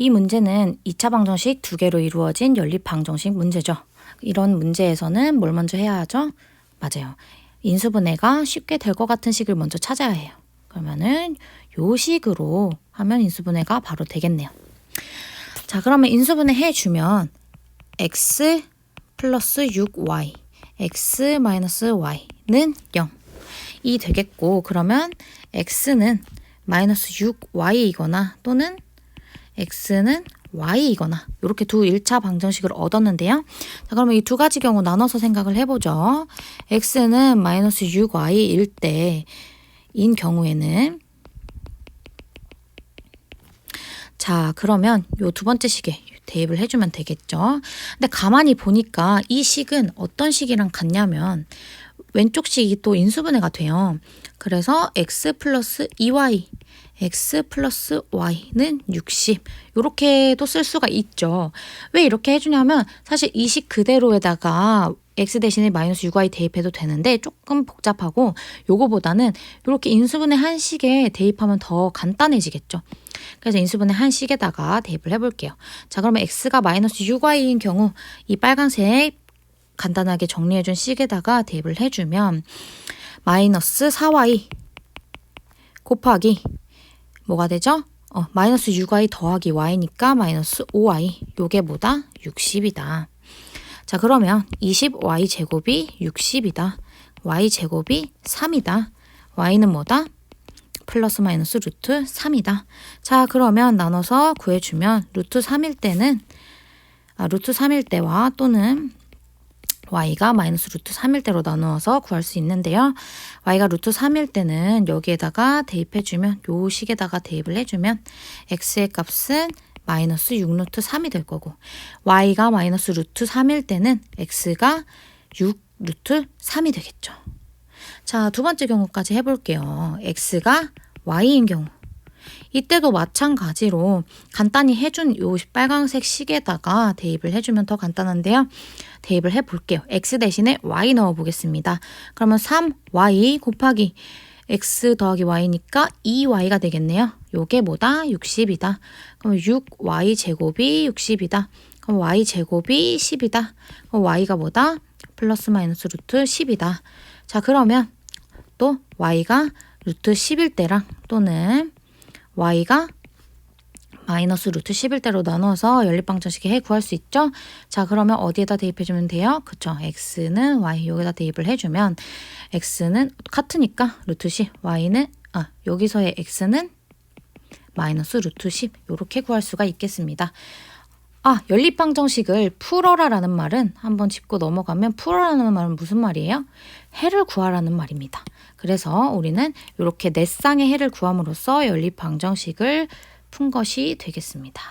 이 문제는 2차 방정식 두 개로 이루어진 연립 방정식 문제죠. 이런 문제에서는 뭘 먼저 해야 하죠? 맞아요. 인수분해가 쉽게 될 것 같은 식을 먼저 찾아야 해요. 그러면은 요 식으로 하면 인수분해가 바로 되겠네요. 자, 그러면 인수분해 해주면 x 플러스 6y, x 마이너스 y는 0. 이 되겠고, 그러면 x는 마이너스 6y이거나 또는 x는 y이거나 이렇게 두 1차 방정식을 얻었는데요. 자, 그러면 이 두 가지 경우 나눠서 생각을 해보죠. x는 마이너스 6y일 때인 경우에는 자, 그러면 요 두 번째 식에 대입을 해주면 되겠죠. 근데 가만히 보니까 이 식은 어떤 식이랑 같냐면 왼쪽 식이 또 인수분해가 돼요. 그래서 x 플러스 2y, x 플러스 y는 60 이렇게도 쓸 수가 있죠. 왜 이렇게 해주냐면 사실 이 식 그대로에다가 x 대신에 마이너스 6y 대입해도 되는데 조금 복잡하고 요거보다는 이렇게 인수분해 한 식에 대입하면 더 간단해지겠죠. 그래서 인수분해 한 식에다가 대입을 해볼게요. 자 그러면 x가 마이너스 6y인 경우 이 빨간색 간단하게 정리해준 식에다가 대입을 해주면 마이너스 4y 곱하기 뭐가 되죠? 어, 마이너스 6y 더하기 y니까 마이너스 5y 요게 뭐다? 60이다. 자 그러면 20y 제곱이 60이다. y 제곱이 3이다. y는 뭐다? 플러스 마이너스 루트 3이다. 자 그러면 나눠서 구해주면 루트 3일 때는 아, 루트 3일 때와 또는 y가 마이너스 루트 3일 때로 나누어서 구할 수 있는데요. y가 루트 3일 때는 여기에다가 대입해주면 요 식에다가 대입을 해주면 x의 값은 마이너스 6루트 3이 될 거고 y가 마이너스 루트 3일 때는 x가 6루트 3이 되겠죠. 자, 두 번째 경우까지 해볼게요. x가 y인 경우 이때도 마찬가지로 간단히 해준 요 빨강색 식에다가 대입을 해주면 더 간단한데요. 대입을 해볼게요. x 대신에 y 넣어보겠습니다. 그러면 3y 곱하기 x 더하기 y니까 2y가 되겠네요. 요게 뭐다? 60이다. 그럼 6y 제곱이 60이다. 그럼 y 제곱이 10이다. 그럼 y가 뭐다? 플러스 마이너스 루트 10이다. 자 그러면 또 y가 루트 10일 때랑 또는 y가 마이너스 루트 11대로 나눠서 연립방정식에 해 구할 수 있죠? 자 그러면 어디에다 대입해주면 돼요? 그쵸 x는 y 여기다 대입을 해주면 x는 같으니까 루트 10 y는 아 여기서의 x는 마이너스 루트 10 이렇게 구할 수가 있겠습니다. 아 연립방정식을 풀어라라는 말은 한번 짚고 넘어가면 풀어라는 말은 무슨 말이에요? 해를 구하라는 말입니다. 그래서 우리는 이렇게 네 쌍의 해를 구함으로써 연립 방정식을 푼 것이 되겠습니다.